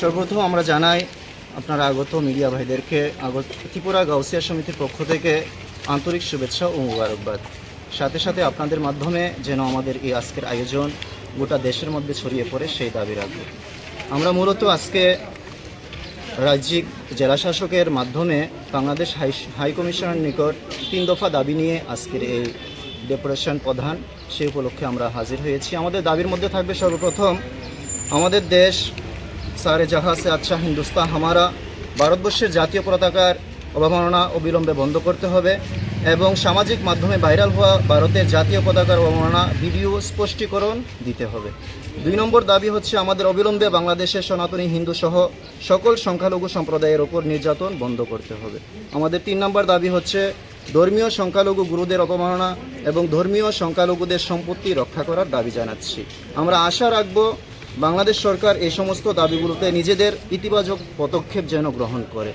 সর্বপ্রথম আমরা জানাই আপনারা আগত মিডিয়া ভাইদেরকে, আগত ত্রিপুরা গাউসিয়া সমিতির পক্ষ থেকে আন্তরিক শুভেচ্ছা ও মুবারকবাদ। সাথে সাথে আপনাদের মাধ্যমে যেন আমাদের এই আজকের আয়োজন গোটা দেশের মধ্যে ছড়িয়ে পড়ে সেই দাবি রাখব। আমরা মূলত আজকে রাজ্যিক জেলাশাসকের মাধ্যমে বাংলাদেশ হাই হাই কমিশনের নিকট তিন দফা দাবি নিয়ে আজকের এই ডেপুটেশন প্রধান সেই উপলক্ষে আমরা হাজির হয়েছি। আমাদের দাবির মধ্যে থাকবে সর্বপ্রথম, আমাদের দেশ সারে জাহাজে আচ্ছা হিন্দুস্তান হামারা, ভারতবর্ষের জাতীয় পতাকার অবমাননা অবিলম্বে বন্ধ করতে হবে এবং সামাজিক মাধ্যমে ভাইরাল হওয়া ভারতের জাতীয় পতাকার অবমাননা ভিডিও স্পষ্টীকরণ দিতে হবে। দুই নম্বর দাবি হচ্ছে আমাদের অবিলম্বে বাংলাদেশের সনাতনী হিন্দু সহ সকল সংখ্যালঘু সম্প্রদায়ের ওপর নির্যাতন বন্ধ করতে হবে। আমাদের তিন নম্বর দাবি হচ্ছে ধর্মীয় সংখ্যালঘু গুরুদের অপমাননা এবং ধর্মীয় সংখ্যালঘুদের সম্পত্তি রক্ষা করার দাবি জানাচ্ছি। আমরা আশা রাখব বাংলাদেশ সরকার এই সমস্ত দাবিগুলোতে নিজেদের ইতিবাচক পদক্ষেপ যেন গ্রহণ করে।